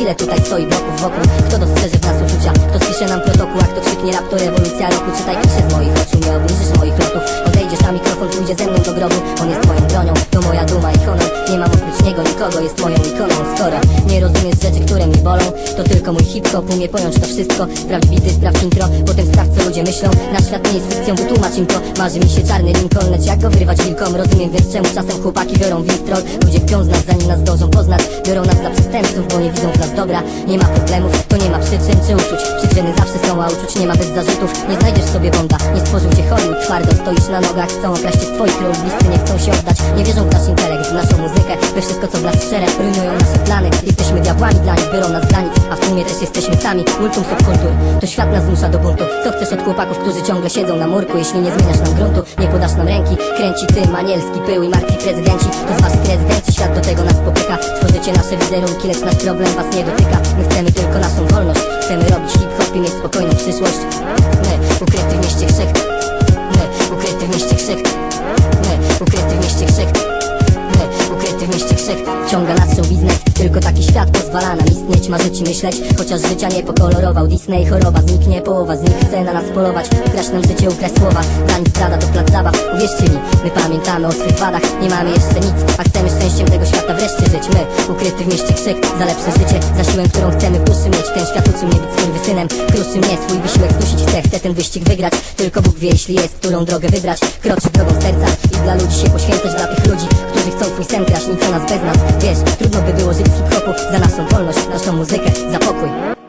Ile tutaj stoi bloków wokół? Kto dostrzeże w nas uczucia? Kto spisze nam protokół? A kto krzyknie rap to rewolucja roku? Czytaj pisze z moich oczu Nie obniżysz moich lotów Odejdziesz a mikrofon pójdzie ze mną do grobu. On jest moją bronią To moja duma i honor. Nie mam oprócz niego nikogo Jest moją ikoną. Skoro nie rozumiesz rzeczy, które mi bolą To tylko mój hip-hop umie pojąć to wszystko. Sprawdź bity, sprawdź intro Potem sprawdź co ludzie myślą. Nasz świat nie jest fikcją Wytłumacz im to. Marzy mi się czarny Lincoln Lecz jak go Rozumiem więc czemu czasem chłopaki biorą winstrol Ludzie kpią z nas zanim nas zdążą poznać. Biorą nas za przestępców Bo nie widzą w nas dobra. Nie ma problemów To nie ma przyczyn. Czy uczuć? Przyczyny zawsze są a uczuć nie ma bez zarzutów. Nie znajdziesz sobie bonda Nie stworzył cię Hollywood. Twardo stoisz na nogach Chcą okraść z twoich ról Bliscy nie chcą się oddać. Nie wierzą w nasz intelekt W naszą muzykę. We wszystko co w nas szczere Rujnują nasze plany. Jesteśmy diabłami dla nich Biorą nas za nic A w tłumie też jesteśmy sami. Multum subkultur To świat nas zmusza do buntu. Co chcesz od chłopaków, którzy ciągle siedzą na murku Jeśli nie zmieniasz nam gruntu? Nie podasz Kręci tym anielski pył i martwi prezydenci. To z waszych rezydencji Świat do tego nas popycha. Tworzycie nasze wizerunki Lecz nasz problem was nie dotyka. My chcemy tylko naszą wolność. Chcemy robić hip-hop i mieć spokojną przyszłość ukryty w mieście krzyk Ciąga nas show biznes. Tylko taki świat pozwala nam istnieć. Marzyć myśleć. Chociaż życia nie pokolorował Disney. Choroba zniknie, połowa z nich chce na nas polować. Ukraść nam życie, ukraść słowa. Dla nich strada to plac zabaw. Uwierzcie mi, my pamiętamy o swych wadach. Nie mamy jeszcze nic, a chcemy szczęściem tego świata wreszcie żyć My, ukryty w mieście krzyk Za lepsze życie, za siłę, którą chcemy w mieć. Ten świat uczy mnie być skurwysynem Kruszy mnie, swój wysiłek zdusić chcę Chcę ten wyścig wygrać. Tylko Bóg wie, jeśli jest, którą drogę wybrać. Kroczyć drogą serca i dla ludzi się poświęcać. Dla tych ludzi, którzy chcą twój sen kraść Nic o nas bez nas, wiesz Trudno by było żyć w hip-hopu. Za naszą wolność, naszą muzykę, za pokój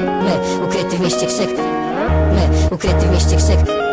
My, ukryty w mieście krzyk My, ukryty w mieście krzyk